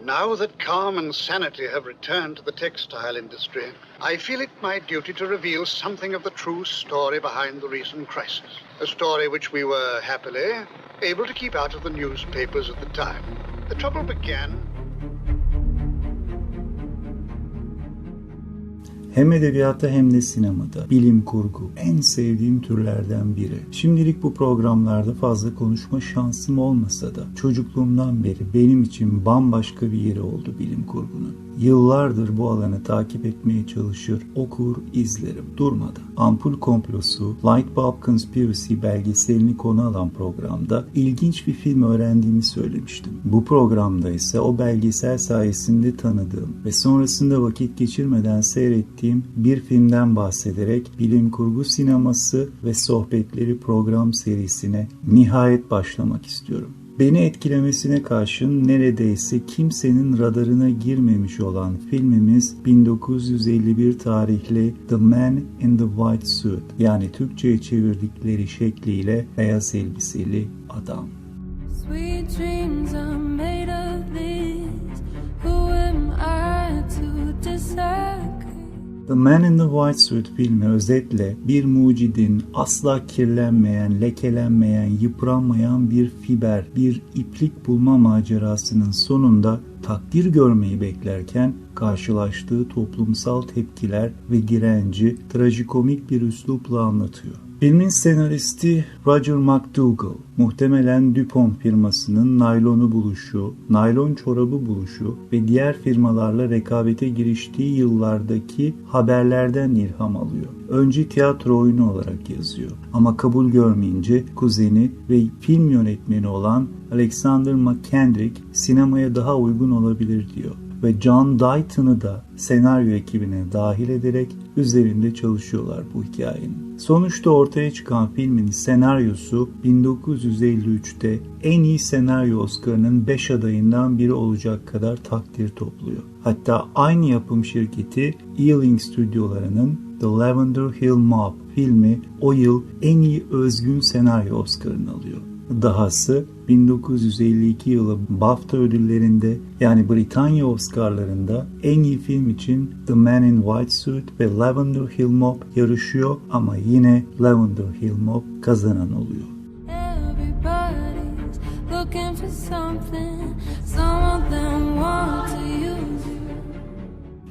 Now that calm and sanity have returned to the textile industry, I feel it my duty to reveal something of the true story behind the recent crisis. A story which we were happily able to keep out of the newspapers at the time. The trouble began Hem edebiyatta hem de sinemada. Bilim kurgu. En sevdiğim türlerden biri. Şimdilik bu programlarda fazla konuşma şansım olmasa da çocukluğumdan beri benim için bambaşka bir yeri oldu bilim kurgunun. Yıllardır bu alanı takip etmeye çalışır, okur, izlerim durmadan. Ampul Komplosu, Light Bulb Conspiracy belgeselini konu alan programda ilginç bir film öğrendiğimi söylemiştim. Bu programda ise o belgesel sayesinde tanıdığım ve sonrasında vakit geçirmeden seyrettiğim bir filmden bahsederek bilim kurgu sineması ve sohbetleri program serisine nihayet başlamak istiyorum. Beni etkilemesine karşın neredeyse kimsenin radarına girmemiş olan filmimiz 1951 tarihli The Man in the White Suit yani Türkçe'ye çevirdikleri şekliyle beyaz elbiseli adam. Sweet dreams are made of these. Who am I to disagree? The Man in the White Suit filmi özetle bir mucidin asla kirlenmeyen, lekelenmeyen, yıpranmayan bir fiber, bir iplik bulma macerasının sonunda takdir görmeyi beklerken karşılaştığı toplumsal tepkiler ve direnci trajikomik bir üslupla anlatıyor. Filmin senaristi Roger McDougall, muhtemelen DuPont firmasının naylonu buluşu, naylon çorabı buluşu ve diğer firmalarla rekabete giriştiği yıllardaki haberlerden ilham alıyor. Önce tiyatro oyunu olarak yazıyor ama kabul görmeyince kuzeni ve film yönetmeni olan Alexander McKendrick sinemaya daha uygun olabilir diyor ve John Dayton'ı da senaryo ekibine dahil ederek üzerinde çalışıyorlar bu hikayenin. Sonuçta ortaya çıkan filmin senaryosu 1953'te en iyi senaryo Oscar'ının 5 adayından biri olacak kadar takdir topluyor. Hatta aynı yapım şirketi Ealing stüdyolarının The Lavender Hill Mob filmi o yıl en iyi özgün senaryo Oscar'ını alıyor. Dahası 1952 yılı BAFTA ödüllerinde yani Britanya Oscar'larında en iyi film için The Man in White Suit ve Lavender Hill Mob yarışıyor ama yine Lavender Hill Mob kazanan oluyor. Everybody's looking for something.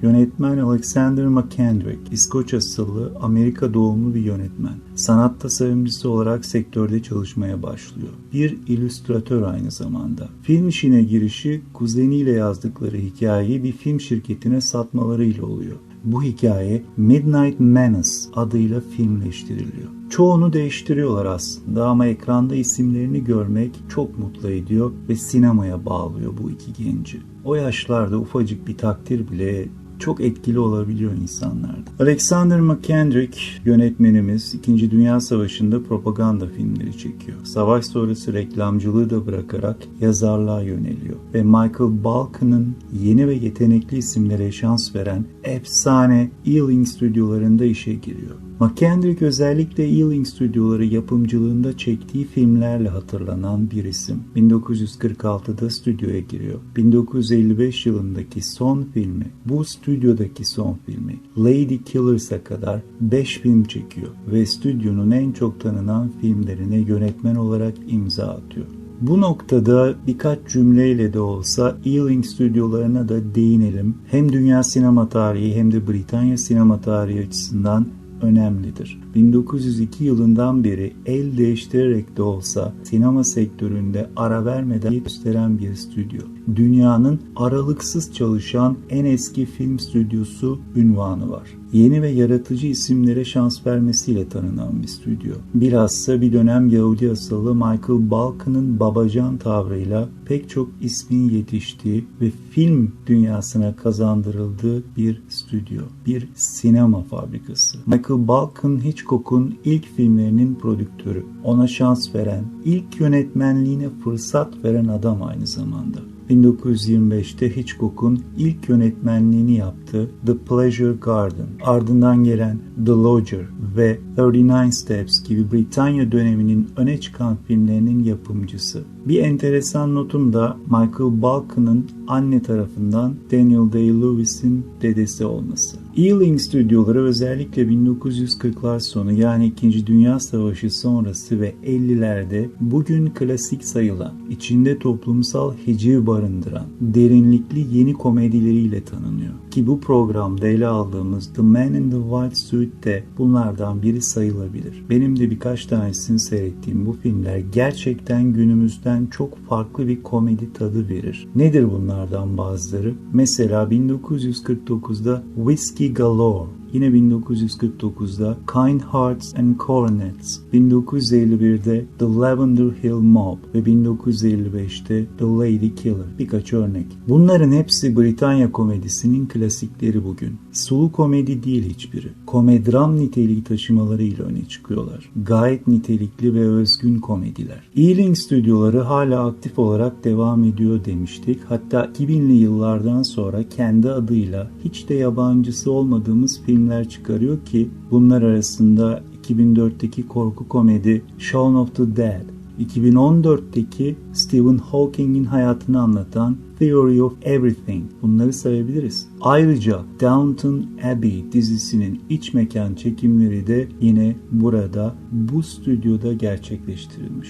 Yönetmen Alexander McKendrick, İskoç asıllı Amerika doğumlu bir yönetmen. Sanat tasarımcısı olarak sektörde çalışmaya başlıyor. Bir illüstratör aynı zamanda. Film işine girişi kuzeniyle yazdıkları hikayeyi bir film şirketine satmalarıyla oluyor. Bu hikaye Midnight Menace adıyla filmleştiriliyor. Çoğunu değiştiriyorlar aslında ama ekranda isimlerini görmek çok mutlu ediyor ve sinemaya bağlıyor bu iki genci. O yaşlarda ufacık bir takdir bile çok etkili olabiliyor insanlarda. Alexander McKendrick yönetmenimiz 2. Dünya Savaşı'nda propaganda filmleri çekiyor. Savaş sonrası reklamcılığı da bırakarak yazarlığa yöneliyor. Ve Michael Balkan'ın yeni ve yetenekli isimlere şans veren efsane Ealing stüdyolarında işe giriyor. McKendrick özellikle Ealing stüdyoları yapımcılığında çektiği filmlerle hatırlanan bir isim. 1946'da stüdyoya giriyor. 1955 yılındaki son filmi, bu stüdyodaki son filmi Lady Killers'a kadar 5 film çekiyor ve stüdyonun en çok tanınan filmlerine yönetmen olarak imza atıyor. Bu noktada birkaç cümleyle de olsa Ealing stüdyolarına da değinelim. Hem dünya sinema tarihi hem de Britanya sinema tarihi açısından önemlidir. 1902 yılından beri el değiştirerek de olsa sinema sektöründe ara vermeden gösteren bir stüdyo. Dünyanın aralıksız çalışan en eski film stüdyosu ünvanı var. Yeni ve yaratıcı isimlere şans vermesiyle tanınan bir stüdyo. Bilhassa bir dönem Yahudi asıllı Michael Balkan'ın babacan tavrıyla pek çok ismin yetiştiği ve film dünyasına kazandırıldığı bir stüdyo. Bir sinema fabrikası. Michael Balkan Hitchcock'un ilk filmlerinin prodüktörü. Ona şans veren, ilk yönetmenliğine fırsat veren adam aynı zamanda. 1925'te Hitchcock'un ilk yönetmenliğini yaptığı The Pleasure Garden, ardından gelen The Lodger ve 39 Steps gibi Britanya döneminin öne çıkan filmlerinin yapımcısı. Bir enteresan notum da Michael Balkan'ın anne tarafından Daniel Day-Lewis'in dedesi olması. Ealing stüdyoları özellikle 1940'lar sonu yani 2. Dünya Savaşı sonrası ve 50'lerde bugün klasik sayılan, içinde toplumsal hiciv barındıran, derinlikli yeni komedileriyle tanınıyor. Ki bu programda ele aldığımız The Man in the White Suit de bunlardan biri sayılabilir. Benim de birkaç tanesini seyrettiğim bu filmler gerçekten günümüzden çok farklı bir komedi tadı verir. Nedir bunlardan bazıları? Mesela 1949'da Whiskey Кигало. Yine 1949'da Kind Hearts and Coronets, 1951'de The Lavender Hill Mob ve 1955'te The Lady Killer birkaç örnek. Bunların hepsi Britanya komedisinin klasikleri bugün. Sulu komedi değil hiçbiri. Komedram niteliği taşımalarıyla öne çıkıyorlar. Gayet nitelikli ve özgün komediler. Ealing stüdyoları hala aktif olarak devam ediyor demiştik. Hatta 2000'li yıllardan sonra kendi adıyla hiç de yabancısı olmadığımız filmler çıkarıyor ki bunlar arasında 2004'teki korku komedi Shaun of the Dead, 2014'teki Stephen Hawking'in hayatını anlatan Theory of Everything bunları sayabiliriz. Ayrıca Downton Abbey dizisinin iç mekan çekimleri de yine burada bu stüdyoda gerçekleştirilmiş.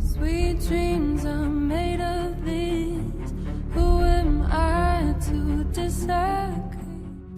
Sweet dreams are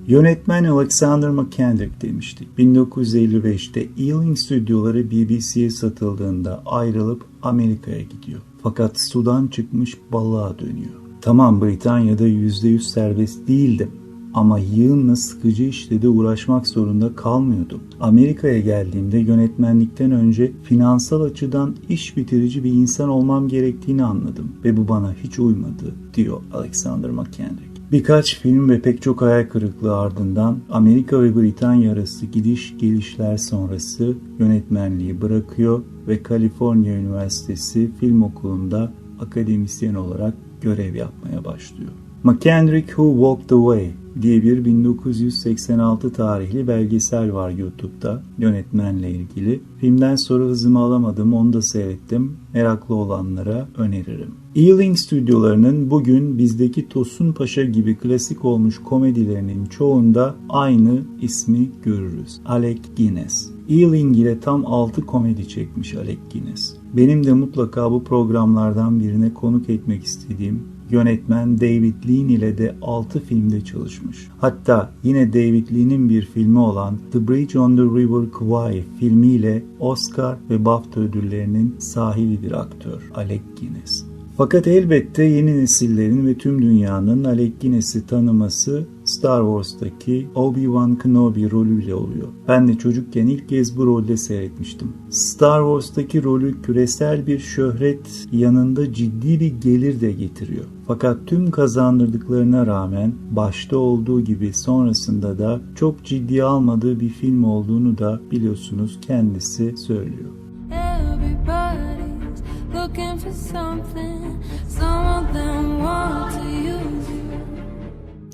Yönetmen Alexander McKendrick demiştik. 1955'te Ealing stüdyoları BBC'ye satıldığında ayrılıp Amerika'ya gidiyor. Fakat sudan çıkmış balığa dönüyor. Tamam Britanya'da %100 serbest değildim ama yığınla sıkıcı işle de uğraşmak zorunda kalmıyordum. Amerika'ya geldiğimde yönetmenlikten önce finansal açıdan iş bitirici bir insan olmam gerektiğini anladım ve bu bana hiç uymadı diyor Alexander McKendrick. Birkaç film ve pek çok hayal kırıklığı ardından Amerika ve Britanya arası gidiş gelişler sonrası yönetmenliği bırakıyor ve Kaliforniya Üniversitesi Film Okulu'nda akademisyen olarak görev yapmaya başlıyor. McKendrick Who Walked Away diye bir 1986 tarihli belgesel var YouTube'da yönetmenle ilgili. Filmden sonra hızımı alamadım onu da seyrettim. Meraklı olanlara öneririm. Ealing stüdyolarının bugün bizdeki Tosun Paşa gibi klasik olmuş komedilerinin çoğunda aynı ismi görürüz. Alec Guinness. Ealing ile tam 6 komedi çekmiş Alec Guinness. Benim de mutlaka bu programlardan birine konuk etmek istediğim yönetmen David Lean ile de 6 filmde çalışmış. Hatta yine David Lean'in bir filmi olan The Bridge on the River Kwai filmiyle Oscar ve BAFTA ödüllerinin sahibi bir aktör Alec Guinness. Fakat elbette yeni nesillerin ve tüm dünyanın Alec Guinness'i tanıması Star Wars'taki Obi-Wan Kenobi rolüyle oluyor. Ben de çocukken ilk kez bu rolde seyretmiştim. Star Wars'taki rolü küresel bir şöhret yanında ciddi bir gelir de getiriyor. Fakat tüm kazandırdıklarına rağmen başta olduğu gibi sonrasında da çok ciddiye almadığı bir film olduğunu da biliyorsunuz kendisi söylüyor. Everybody's looking for something. Some of them want to use you.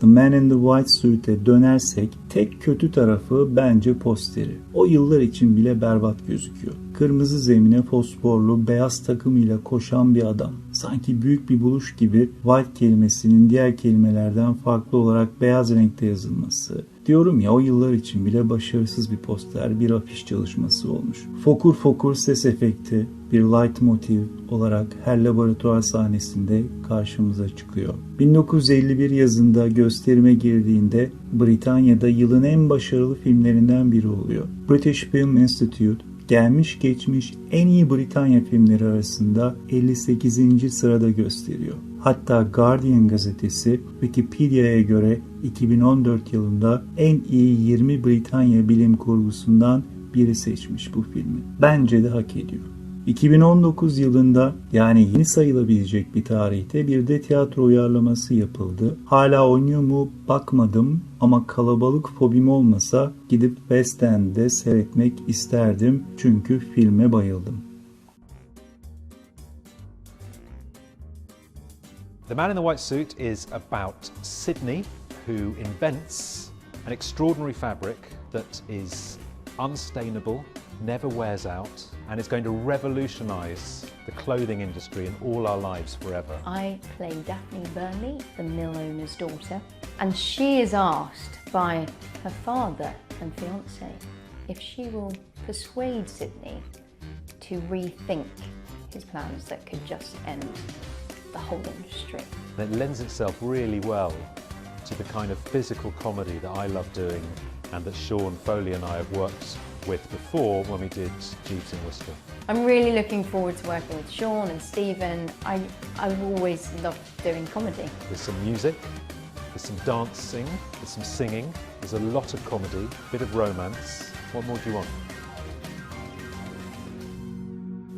The Man in the White Suit'e dönersek tek kötü tarafı bence posteri. O yıllar için bile berbat gözüküyor. Kırmızı zemine fosforlu beyaz takımıyla koşan bir adam. Sanki büyük bir buluş gibi white kelimesinin diğer kelimelerden farklı olarak beyaz renkte yazılması. Diyorum ya o yıllar için bile başarısız bir poster, bir afiş çalışması olmuş. Fokur fokur ses efekti bir light motiv olarak her laboratuvar sahnesinde karşımıza çıkıyor. 1951 yazında gösterime girdiğinde Britanya'da yılın en başarılı filmlerinden biri oluyor. British Film Institute gelmiş geçmiş en iyi Britanya filmleri arasında 58. sırada gösteriyor. Hatta Guardian gazetesi Wikipedia'ya göre 2014 yılında en iyi 20 Britanya bilim kurgusundan biri seçmiş bu filmi. Bence de hak ediyor. 2019 yılında yani yeni sayılabilecek bir tarihte bir de tiyatro uyarlaması yapıldı. Hala oynuyor mu bakmadım ama kalabalık fobim olmasa gidip West End'de seyretmek isterdim çünkü filme bayıldım. The Man in the White Suit is about Sydney, who invents an extraordinary fabric that is unstainable, never wears out, and is going to revolutionize the clothing industry in all our lives forever. I play Daphne Burnley, the mill owner's daughter, and she is asked by her father and fiance if she will persuade Sydney to rethink his plans that could just end the whole industry. It lends itself really well to the kind of physical comedy that I love doing and that Sean Foley and I have worked with before when we did Jeeves and Wooster. I'm really looking forward to working with Sean and Stephen. I, I've always loved doing comedy. There's some music, there's some dancing, there's some singing, there's a lot of comedy, a bit of romance. What more do you want?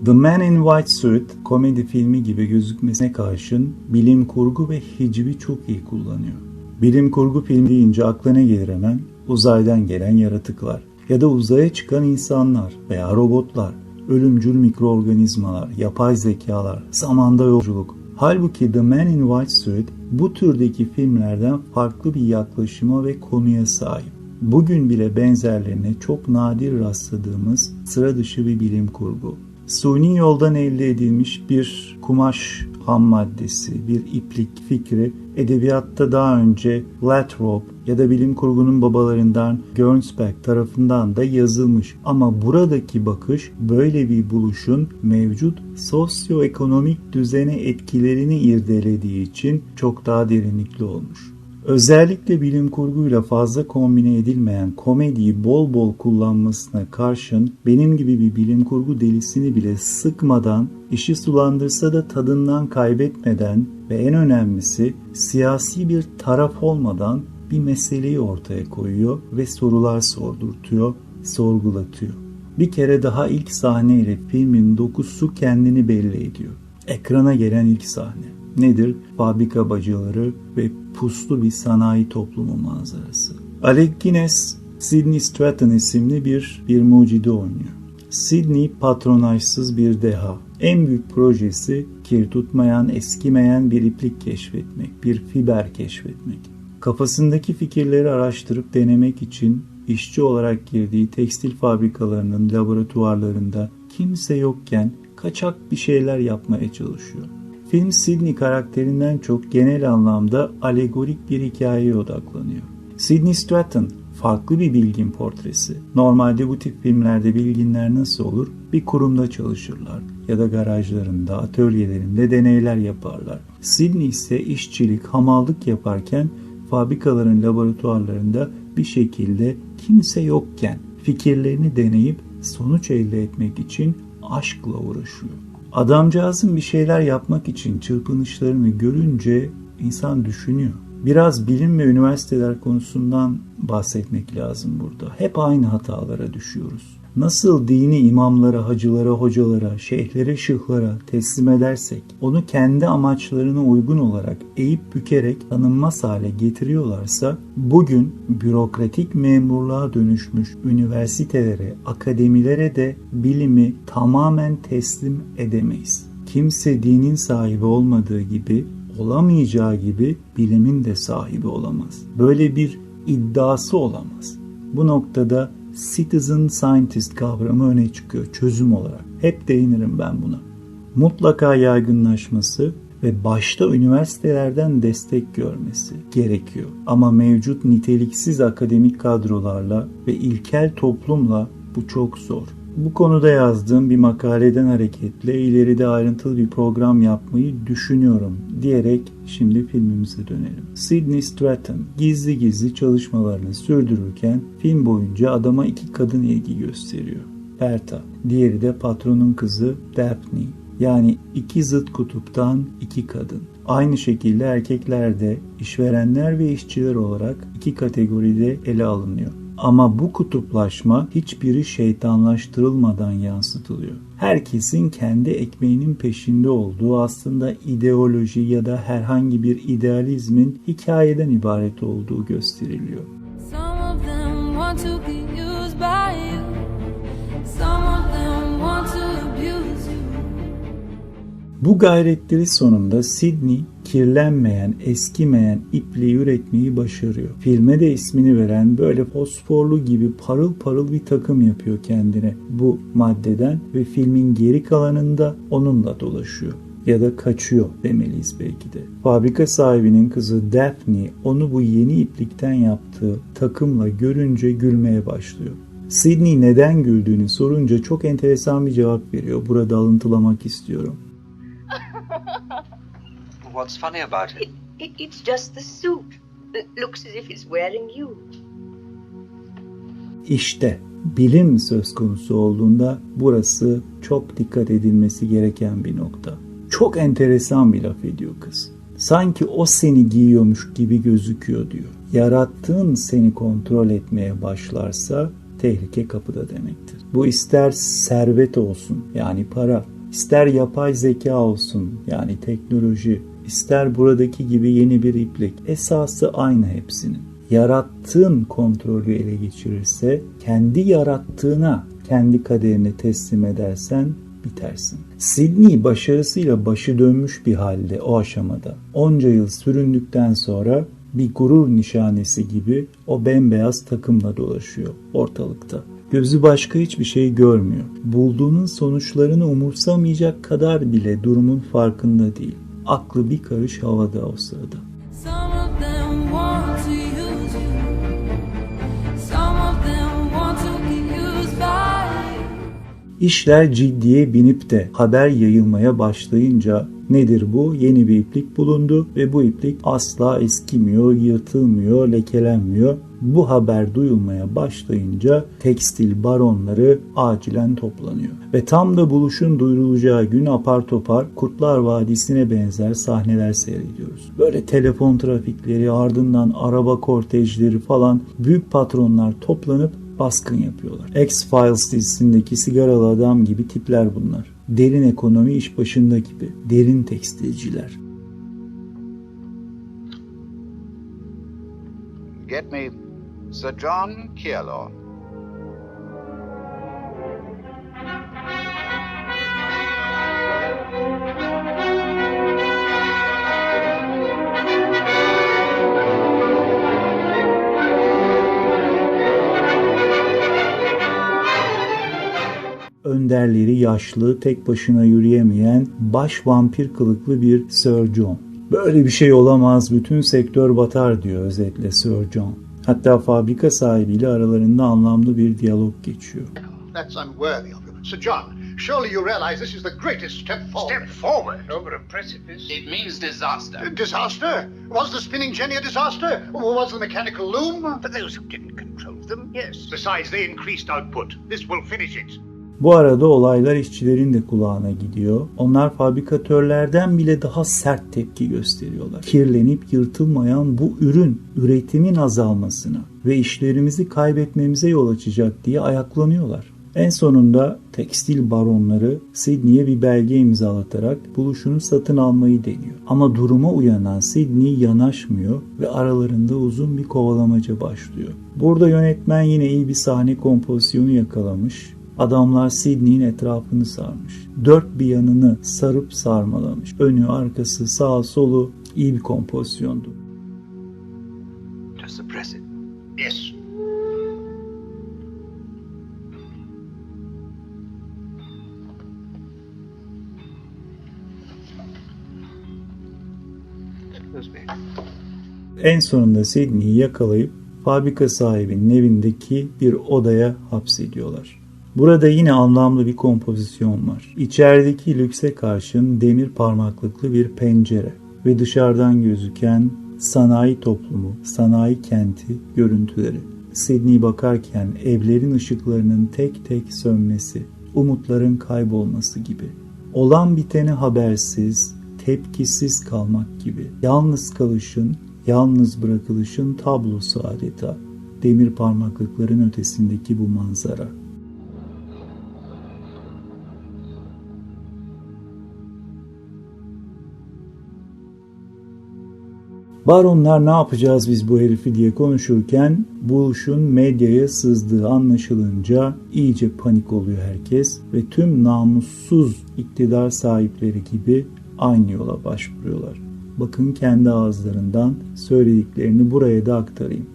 The Man in White Suit komedi filmi gibi gözükmesine karşın bilim kurgu ve hicvi çok iyi kullanıyor. Bilim kurgu filmi deyince akla ne gelir hemen? Uzaydan gelen yaratıklar ya da uzaya çıkan insanlar veya robotlar, ölümcül mikroorganizmalar, yapay zekalar, zamanda yolculuk. Halbuki The Man in White Suit bu türdeki filmlerden farklı bir yaklaşıma ve konuya sahip. Bugün bile benzerlerine çok nadir rastladığımız sıra dışı bir bilim kurgu. Suni yoldan elde edilmiş bir kumaş ham maddesi, bir iplik fikri edebiyatta daha önce Latrobe ya da bilim kurgunun babalarından Gernsback tarafından da yazılmış. Ama buradaki bakış böyle bir buluşun mevcut sosyoekonomik düzene etkilerini irdelediği için çok daha derinlikli olmuş. Özellikle bilim kurguyla fazla kombine edilmeyen komediyi bol bol kullanmasına karşın benim gibi bir bilim kurgu delisini bile sıkmadan, işi sulandırsa da tadından kaybetmeden ve en önemlisi siyasi bir taraf olmadan bir meseleyi ortaya koyuyor ve sorular sordurtuyor, sorgulatıyor. Bir kere daha ilk sahneyle filmin dokusu kendini belli ediyor. Ekrana gelen ilk sahne. Nedir? Fabrika bacaları ve puslu bir sanayi toplumu manzarası. Alec Guinness, Sidney Stratton isimli bir bir mucide oynuyor. Sidney patronajsız bir deha. En büyük projesi kir tutmayan, eskimeyen bir iplik keşfetmek, bir fiber keşfetmek. Kafasındaki fikirleri araştırıp denemek için işçi olarak girdiği tekstil fabrikalarının laboratuvarlarında kimse yokken kaçak bir şeyler yapmaya çalışıyor. Film Sidney karakterinden çok genel anlamda alegorik bir hikayeye odaklanıyor. Sidney Stratton farklı bir bilgin portresi. Normalde bu tip filmlerde bilginler nasıl olur? Bir kurumda çalışırlar ya da garajlarında, atölyelerinde deneyler yaparlar. Sidney ise işçilik, hamallık yaparken fabrikaların laboratuvarlarında bir şekilde kimse yokken fikirlerini deneyip sonuç elde etmek için aşkla uğraşıyor. Adamcağızın bir şeyler yapmak için çırpınışlarını görünce insan düşünüyor. Biraz bilim ve üniversiteler konusundan bahsetmek lazım burada. Hep aynı hatalara düşüyoruz. Nasıl dini imamlara, hacılara, hocalara, şeyhlere, şıhlara teslim edersek, onu kendi amaçlarına uygun olarak eğip bükerek tanınmaz hale getiriyorlarsa, bugün bürokratik memurluğa dönüşmüş üniversitelere, akademilere de bilimi tamamen teslim edemeyiz. Kimse dinin sahibi olmadığı gibi, olamayacağı gibi bilimin de sahibi olamaz. Böyle bir iddiası olamaz. Bu noktada citizen scientist kavramı öne çıkıyor çözüm olarak. Hep değinirim ben buna. Mutlaka yaygınlaşması ve başta üniversitelerden destek görmesi gerekiyor. Ama mevcut niteliksiz akademik kadrolarla ve ilkel toplumla bu çok zor. Bu konuda yazdığım bir makaleden hareketle ileride ayrıntılı bir program yapmayı düşünüyorum diyerek şimdi filmimize dönelim. Sidney Stratton gizli gizli çalışmalarını sürdürürken film boyunca adama iki kadın ilgi gösteriyor. Berta, diğeri de patronun kızı Daphne. Yani iki zıt kutuptan iki kadın. Aynı şekilde erkekler de işverenler ve işçiler olarak iki kategoride ele alınıyor. Ama bu kutuplaşma hiçbiri şeytanlaştırılmadan yansıtılıyor. Herkesin kendi ekmeğinin peşinde olduğu aslında ideoloji ya da herhangi bir idealizmin hikayeden ibaret olduğu gösteriliyor. Some of them want to be used by you. Some Bu gayretleri sonunda Sidney kirlenmeyen, eskimeyen ipliği üretmeyi başarıyor. Filme de ismini veren böyle fosforlu gibi parıl parıl bir takım yapıyor kendine bu maddeden ve filmin geri kalanında onunla dolaşıyor ya da kaçıyor demeliyiz belki de. Fabrika sahibinin kızı Daphne onu bu yeni iplikten yaptığı takımla görünce gülmeye başlıyor. Sidney neden güldüğünü sorunca çok enteresan bir cevap veriyor. Burada alıntılamak istiyorum. What's funny about it? It, it's just the suit. It looks as if it's wearing you. İşte bilim söz konusu olduğunda burası çok dikkat edilmesi gereken bir nokta. Çok enteresan bir laf ediyor kız. Sanki o seni giyiyormuş gibi gözüküyor diyor. Yarattığın seni kontrol etmeye başlarsa tehlike kapıda demektir. Bu ister servet olsun yani para, ister yapay zeka olsun yani teknoloji, ister buradaki gibi yeni bir iplik. Esası aynı hepsinin. Yarattığın kontrolü ele geçirirse kendi yarattığına kendi kaderini teslim edersen bitersin. Sidney başarısıyla başı dönmüş bir halde o aşamada. Onca yıl süründükten sonra bir gurur nişanesi gibi o bembeyaz takımla dolaşıyor ortalıkta. Gözü başka hiçbir şey görmüyor. Bulduğunun sonuçlarını umursamayacak kadar bile durumun farkında değil. Aklı bir karış havada o sırada. İşler ciddiye binip de haber yayılmaya başlayınca nedir bu? Yeni bir iplik bulundu ve bu iplik asla eskimiyor, yırtılmıyor, lekelenmiyor. Bu haber duyulmaya başlayınca tekstil baronları acilen toplanıyor. Ve tam da buluşun duyurulacağı gün apar topar Kurtlar Vadisi'ne benzer sahneler seyrediyoruz. Böyle telefon trafikleri ardından araba kortejleri falan büyük patronlar toplanıp baskın yapıyorlar. X-Files dizisindeki sigaralı adam gibi tipler bunlar. Derin ekonomi iş başında gibi. Derin tekstilciler. Get me Sir John Kielor. Önderleri yaşlı, tek başına yürüyemeyen, baş vampir kılıklı bir Sir John. Böyle bir şey olamaz, bütün sektör batar diyor özetle Sir John. Hatta fabrika sahibiyle aralarında anlamlı bir diyalog geçiyor. That's unworthy of you. Sir John, surely you realize this is the greatest step forward. Step forward over a precipice. It means disaster. Disaster? Was the spinning jenny a disaster? Was the mechanical loom? For those who didn't control them, yes. Besides, they increased output. This will finish it. Bu arada olaylar işçilerin de kulağına gidiyor. Onlar fabrikatörlerden bile daha sert tepki gösteriyorlar. Kirlenip yırtılmayan bu ürün üretimin azalmasına ve işlerimizi kaybetmemize yol açacak diye ayaklanıyorlar. En sonunda tekstil baronları Sydney'e bir belge imzalatarak buluşunu satın almayı deniyor. Ama duruma uyanan Sydney yanaşmıyor ve aralarında uzun bir kovalamaca başlıyor. Burada yönetmen yine iyi bir sahne kompozisyonu yakalamış. Adamlar Sydney'in etrafını sarmış. Dört bir yanını sarıp sarmalamış. Önü, arkası, sağ, solu iyi bir kompozisyondu. Suppress it. Yes. En sonunda Sydney'i yakalayıp fabrika sahibinin evindeki bir odaya hapsediyorlar. Burada yine anlamlı bir kompozisyon var. İçerideki lükse karşın demir parmaklıklı bir pencere ve dışarıdan gözüken sanayi toplumu, sanayi kenti görüntüleri. Sydney bakarken evlerin ışıklarının tek tek sönmesi, umutların kaybolması gibi. Olan bitene habersiz, tepkisiz kalmak gibi. Yalnız kalışın, yalnız bırakılışın tablosu adeta. Demir parmaklıkların ötesindeki bu manzara. Baronlar ne yapacağız biz bu herifi diye konuşurken Bush'un medyaya sızdığı anlaşılınca iyice panik oluyor herkes ve tüm namussuz iktidar sahipleri gibi aynı yola başvuruyorlar. Bakın kendi ağızlarından söylediklerini buraya da aktarayım.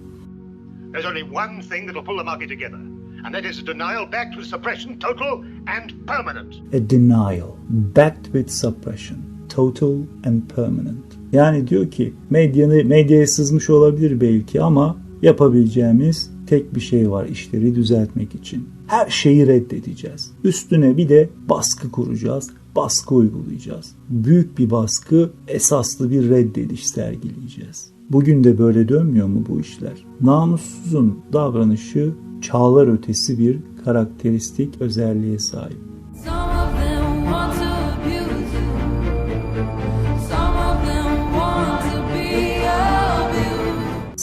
There's only one thing that'll pull the market together, and that is a denial backed with suppression, total and permanent. A denial backed with suppression, total and permanent. Yani diyor ki medyanı, medyaya sızmış olabilir belki ama yapabileceğimiz tek bir şey var işleri düzeltmek için. Her şeyi reddedeceğiz. Üstüne bir de baskı kuracağız, baskı uygulayacağız. Büyük bir baskı, esaslı bir reddediş sergileyeceğiz. Bugün de böyle dönmüyor mu bu işler? Namussuzun davranışı çağlar ötesi bir karakteristik özelliğe sahip. Some of them want to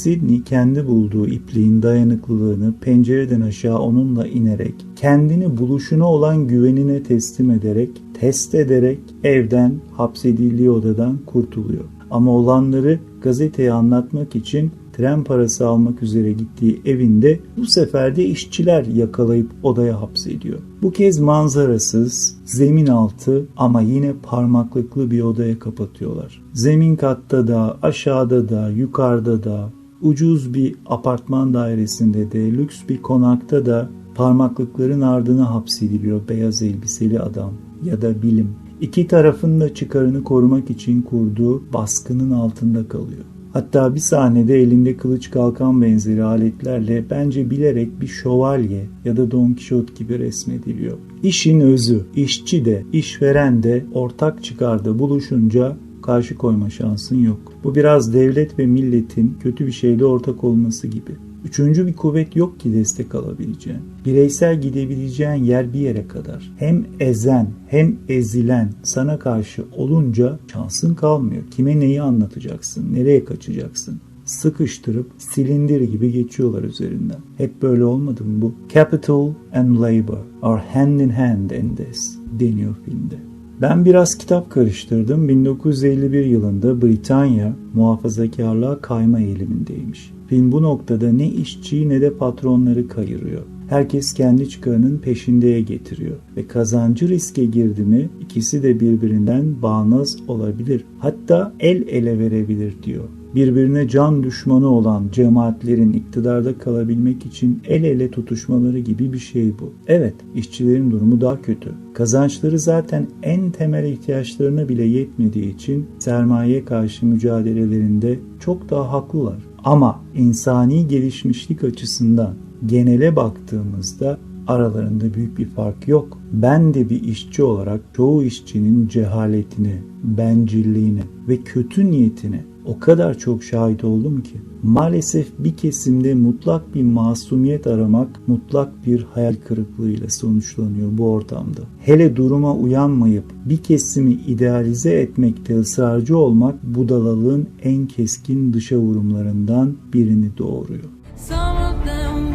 Sidney kendi bulduğu ipliğin dayanıklılığını pencereden aşağı onunla inerek, kendini buluşuna olan güvenine teslim ederek, test ederek evden, hapsedildiği odadan kurtuluyor. Ama olanları gazeteye anlatmak için tren parası almak üzere gittiği evinde bu sefer de işçiler yakalayıp odaya hapsediyor. Bu kez manzarasız, zemin altı ama yine parmaklıklı bir odaya kapatıyorlar. Zemin katta da, aşağıda da, yukarıda da, ucuz bir apartman dairesinde de, lüks bir konakta da parmaklıkların ardına hapsediliyor beyaz elbiseli adam ya da bilim. İki tarafın da çıkarını korumak için kurduğu baskının altında kalıyor. Hatta bir sahnede elinde kılıç kalkan benzeri aletlerle bence bilerek bir şövalye ya da Don Kişot gibi resmediliyor. İşin özü, işçi de, işveren de ortak çıkarda buluşunca karşı koyma şansın yok. Bu biraz devlet ve milletin kötü bir şeyde ortak olması gibi. Üçüncü bir kuvvet yok ki destek alabileceğin. Bireysel gidebileceğin yer bir yere kadar. Hem ezen hem ezilen sana karşı olunca şansın kalmıyor. Kime neyi anlatacaksın, nereye kaçacaksın? Sıkıştırıp silindir gibi geçiyorlar üzerinden. Hep böyle olmadı mı bu? Capital and labor are hand in hand in this deniyor filmde. Ben biraz kitap karıştırdım. 1951 yılında Britanya muhafazakarlığa kayma eğilimindeymiş. Film bu noktada ne işçiyi ne de patronları kayırıyor. Herkes kendi çıkarının peşindeye getiriyor ve kazancı riske girdi mi ikisi de birbirinden bağnaz olabilir. Hatta el ele verebilir diyor. Birbirine can düşmanı olan cemaatlerin iktidarda kalabilmek için el ele tutuşmaları gibi bir şey bu. Evet, işçilerin durumu daha kötü. Kazançları zaten en temel ihtiyaçlarına bile yetmediği için sermaye karşı mücadelelerinde çok daha haklılar. Ama insani gelişmişlik açısından genele baktığımızda aralarında büyük bir fark yok. Ben de bir işçi olarak çoğu işçinin cehaletini, bencilliğini ve kötü niyetini o kadar çok şahit oldum ki. Maalesef bir kesimde mutlak bir masumiyet aramak mutlak bir hayal kırıklığıyla sonuçlanıyor bu ortamda. Hele duruma uyanmayıp bir kesimi idealize etmekte ısrarcı olmak budalalığın en keskin dışa vurumlarından birini doğuruyor. Some of them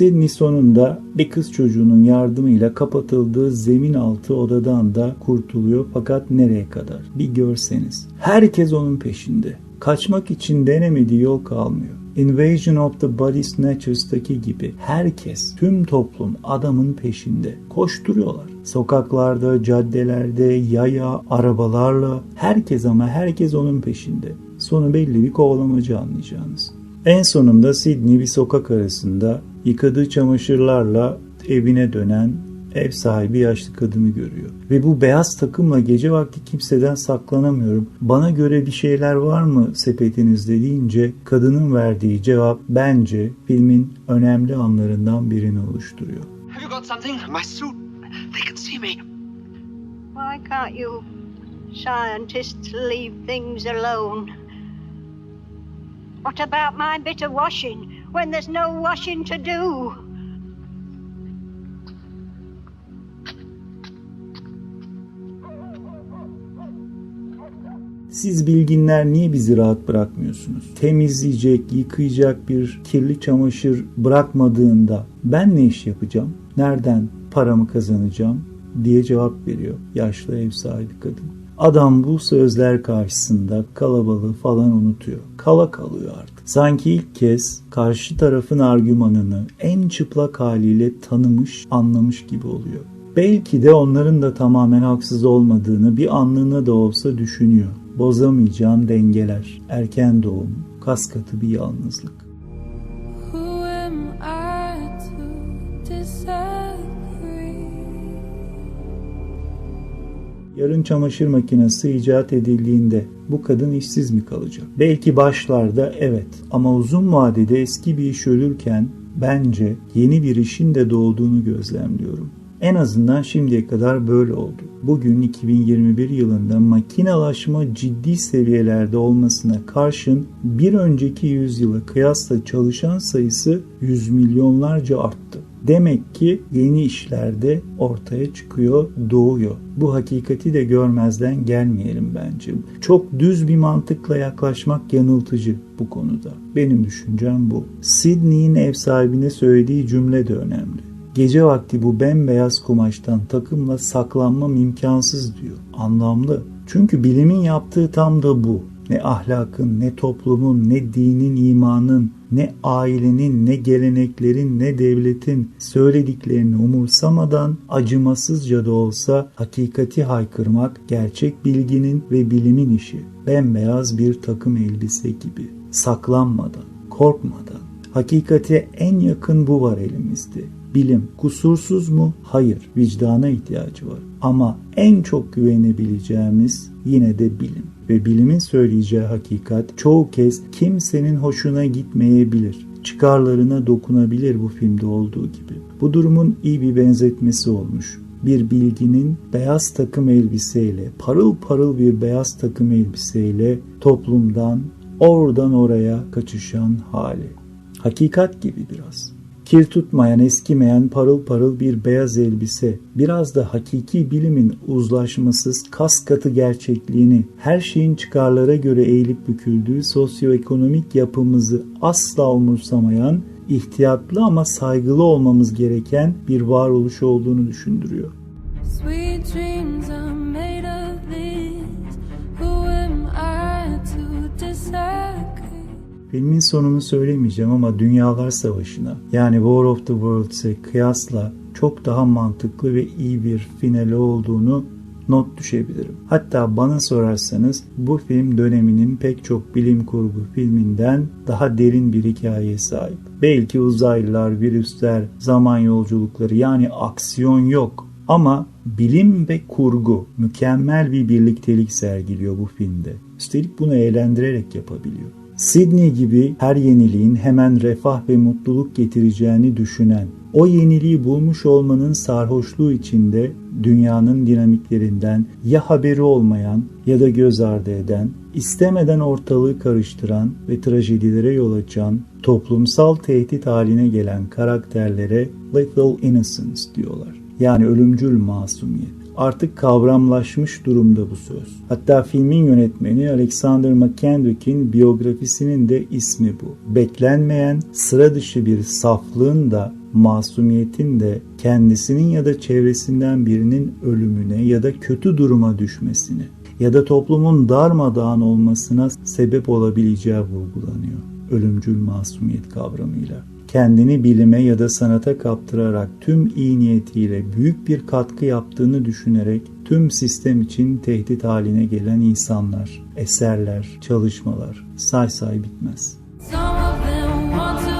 you. Sidney sonunda bir kız çocuğunun yardımıyla kapatıldığı zemin altı odadan da kurtuluyor fakat nereye kadar? Bir görseniz. Herkes onun peşinde. Kaçmak için denemediği yol kalmıyor. Invasion of the Body Snatchers'taki gibi herkes, tüm toplum adamın peşinde. Koşturuyorlar. Sokaklarda, caddelerde, yaya, arabalarla herkes ama herkes onun peşinde. Sonu belli bir kovalamacı anlayacağınız. En sonunda Sydney bir sokak arasında yıkadığı çamaşırlarla evine dönen ev sahibi yaşlı kadını görüyor. Ve bu beyaz takımla gece vakti kimseden saklanamıyorum. Bana göre bir şeyler var mı sepetinizde deyince kadının verdiği cevap bence filmin önemli anlarından birini oluşturuyor. Have you got something? My suit. They can see me. Why can't you scientists leave things alone? What about my bit of washing when there's no washing to do? Siz bilginler niye bizi rahat bırakmıyorsunuz? Temizleyecek, yıkayacak bir kirli çamaşır bırakmadığında ben ne iş yapacağım? Nereden paramı kazanacağım? diye cevap veriyor yaşlı ev sahibi kadın. Adam bu sözler karşısında kalabalığı falan unutuyor. Kala kalıyor artık. Sanki ilk kez karşı tarafın argümanını en çıplak haliyle tanımış, anlamış gibi oluyor. Belki de onların da tamamen haksız olmadığını bir anlığına da olsa düşünüyor. Bozamayacağın dengeler, erken doğum, kas katı bir yalnızlık. Yarın çamaşır makinesi icat edildiğinde bu kadın işsiz mi kalacak? Belki başlarda evet ama uzun vadede eski bir iş ölürken bence yeni bir işin de doğduğunu gözlemliyorum. En azından şimdiye kadar böyle oldu. Bugün 2021 yılında makinalaşma ciddi seviyelerde olmasına karşın bir önceki yüzyıla kıyasla çalışan sayısı yüz milyonlarca arttı. Demek ki yeni işlerde ortaya çıkıyor, doğuyor. Bu hakikati de görmezden gelmeyelim bence. Çok düz bir mantıkla yaklaşmak yanıltıcı bu konuda. Benim düşüncem bu. Sidney'in ev sahibine söylediği cümle de önemli. Gece vakti bu bembeyaz kumaştan takımla saklanmam imkansız diyor. Anlamlı. Çünkü bilimin yaptığı tam da bu. Ne ahlakın, ne toplumun, ne dinin, imanın, ne ailenin, ne geleneklerin, ne devletin söylediklerini umursamadan acımasızca da olsa hakikati haykırmak gerçek bilginin ve bilimin işi. Bembeyaz bir takım elbise gibi. Saklanmadan, korkmadan. Hakikate en yakın bu var elimizde. Bilim kusursuz mu? Hayır. Vicdana ihtiyacı var. Ama en çok güvenebileceğimiz yine de bilim. Ve bilimin söyleyeceği hakikat çoğu kez kimsenin hoşuna gitmeyebilir. Çıkarlarına dokunabilir bu filmde olduğu gibi. Bu durumun iyi bir benzetmesi olmuş. Bir bilginin beyaz takım elbiseyle, parıl parıl bir beyaz takım elbiseyle toplumdan oradan oraya kaçışan hali. Hakikat gibi biraz. Kir tutmayan, eskimeyen parıl parıl bir beyaz elbise, biraz da hakiki bilimin uzlaşmasız kas katı gerçekliğini, her şeyin çıkarlara göre eğilip büküldüğü sosyoekonomik yapımızı asla umursamayan, ihtiyatlı ama saygılı olmamız gereken bir varoluş olduğunu düşündürüyor. Filmin sonunu söylemeyeceğim ama Dünyalar Savaşı'na yani War of the Worlds'e kıyasla çok daha mantıklı ve iyi bir finali olduğunu not düşebilirim. Hatta bana sorarsanız bu film döneminin pek çok bilim kurgu filminden daha derin bir hikayeye sahip. Belki uzaylılar, virüsler, zaman yolculukları yani aksiyon yok ama bilim ve kurgu mükemmel bir birliktelik sergiliyor bu filmde. Üstelik bunu eğlendirerek yapabiliyor. Sydney gibi her yeniliğin hemen refah ve mutluluk getireceğini düşünen, o yeniliği bulmuş olmanın sarhoşluğu içinde dünyanın dinamiklerinden ya haberi olmayan ya da göz ardı eden, istemeden ortalığı karıştıran ve trajedilere yol açan, toplumsal tehdit haline gelen karakterlere lethal innocence diyorlar. Yani ölümcül masumiyet artık kavramlaşmış durumda bu söz. Hatta filmin yönetmeni Alexander McKendrick'in biyografisinin de ismi bu. Beklenmeyen sıra dışı bir saflığın da masumiyetin de kendisinin ya da çevresinden birinin ölümüne ya da kötü duruma düşmesine ya da toplumun darmadağın olmasına sebep olabileceği vurgulanıyor. Ölümcül masumiyet kavramıyla kendini bilime ya da sanata kaptırarak tüm iyi niyetiyle büyük bir katkı yaptığını düşünerek tüm sistem için tehdit haline gelen insanlar, eserler, çalışmalar say say bitmez. Some of them want to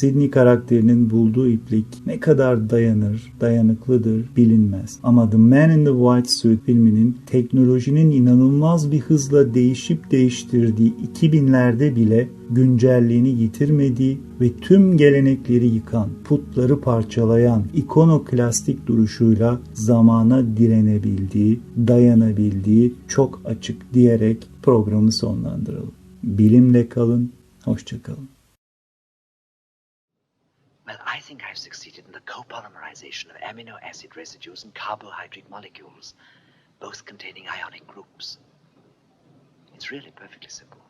Sidney karakterinin bulduğu iplik ne kadar dayanır, dayanıklıdır bilinmez. Ama The Man in the White Suit filminin teknolojinin inanılmaz bir hızla değişip değiştirdiği 2000'lerde bile güncelliğini yitirmediği ve tüm gelenekleri yıkan, putları parçalayan, ikonoklastik duruşuyla zamana direnebildiği, dayanabildiği çok açık diyerek programı sonlandıralım. Bilimle kalın, hoşça kalın. Well, I think I've succeeded in the copolymerization of amino acid residues and carbohydrate molecules, both containing ionic groups. It's really perfectly simple.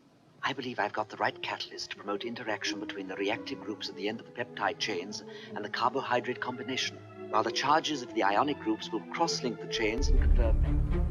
I believe I've got the right catalyst to promote interaction between the reactive groups at the end of the peptide chains and the carbohydrate combination, while the charges of the ionic groups will cross-link the chains and them.